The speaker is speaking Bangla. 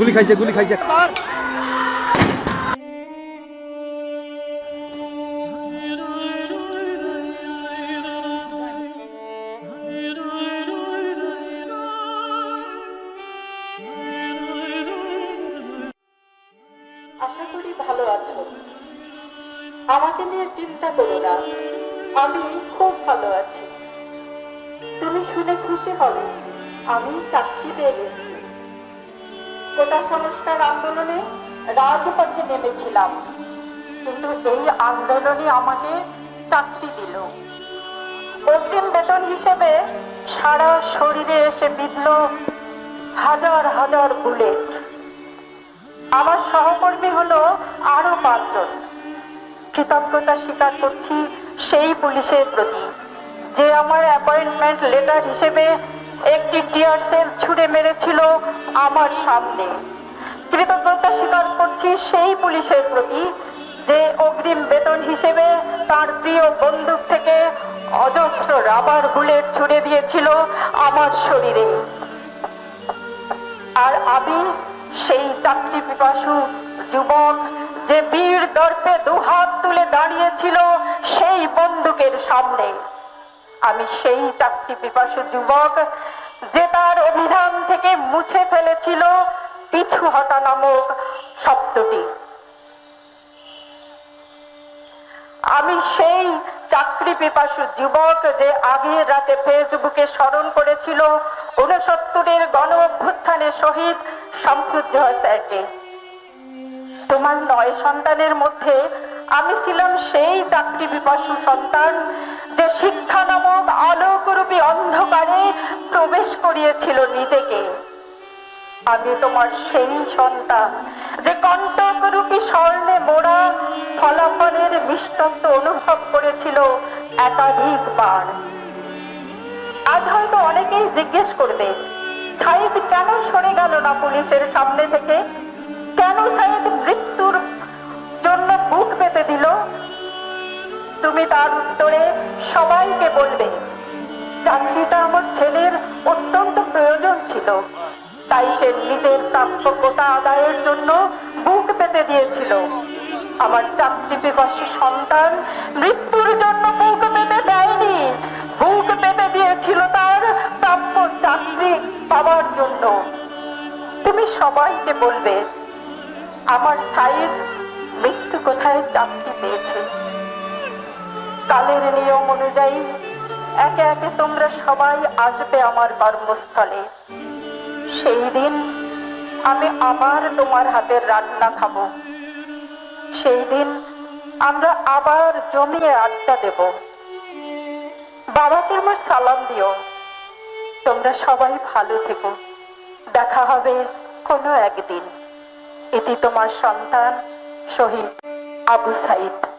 গুলি খাইছে গুলি খাইছে। আশা করি ভালো আছো। আমাকে নিয়ে চিন্তা আমি খুব ভালো আছি। তুমি শুনে খুশি হবে। আমি চাকরি পেয়ে গেছি। কোটা সংস্কার আন্দোলনে রাজপথে নেমেছিলাম। কিন্তু এই আন্দোলনই আমাকে চাকরি দিল। অগ্রিম বেতন হিসেবে সারা শরীরে এসে বিঁধল হাজার হাজার বুলেট। আমার সহকর্মী হলো আরও পাঁচজন। কৃতজ্ঞতা স্বীকার করছি সেই পুলিশের প্রতি, যে আমার অ্যাপয়েন্টমেন্ট লেটার হিসেবে একটি টিয়ার সেল ছুড়ে মেরেছিল আমার সামনে। কৃতজ্ঞতা স্বীকার করছি সেই পুলিশের প্রতি যে অগ্রিম বেতন হিসেবে তার প্রিয় বন্দুক থেকে অজস্র রাবার বুলেট ছুড়ে দিয়েছিল আমার শরীরে। আর আমি সেই চাকরি পিপাসু যুবক যে বীর দর্পে দুহাত তুলে দাঁড়িয়েছিল সেই বন্দুকের সামনে। আমি সেই চাকরি পিপাসু যুবক যে তার অভিধান থেকে মুছে ফেলেছিল পিছু হটা নামক শব্দটি। আমি সেই চাকরি পিপাসু যুবক যে আগের রাতে ফেসবুকে স্মরণ করেছিল উনসত্তরের গণ অভ্যুত্থানের শহীদ শামসুজ্জোহর স্যারকে। তোমার নয় সন্তানের মধ্যে আমি ছিলাম সেই চাকরি পিপাসু সন্তান যে শিক্ষা নামক আলোকরূপী অন্ধকারে প্রবেশ করিয়েছিল নিজেকে। আমি তোমার সেই সন্তান যে কণ্টকরূপী স্বর্ণে মোড়া ফলাফলের মিষ্টত্ব অনুভব করেছিল একাধিকবার। আজ হয়তো অনেকেই জিজ্ঞেস করবে সাইদ কেন সরে গেল না পুলিশের সামনে থেকে? কেন সাইদ মৃত্যুর জন্য বুক পেতে দিল? তুমি তার উত্তরে বলবে চাকরিটা আমার ছেলের অত্যন্ত প্রয়োজন ছিল। তাই সে নিজের প্রাপ্য কোটা আদায়ের জন্য বুক পেতে দিয়েছিল। আমার চাকরি পিপাসী সন্তান মৃত্যুর জন্য বুক পেতে দেয়নি। বুক পেতে দিয়েছিল তার প্রাপ্য চাকরি পাওয়ার জন্য। তুমি সবাইকে বলবে, আমার সাইজ মৃত্যু কোথায় চাকরি পেয়েছে? কালের নিয়ম অনুযায়ী একে একে তোমরা সবাই আসবে আমার কর্মস্থলে। সেই দিন আমি আবার তোমার হাতের রান্না খাব। সেই দিন আমরা আবার জমিয়ে আড্ডা দেব। বাবাকে আমার সালাম দিও। তোমরা সবাই ভালো থেকো। দেখা হবে কোনো একদিন। এটি তোমার সন্তান শহীদ আবু সাইদ।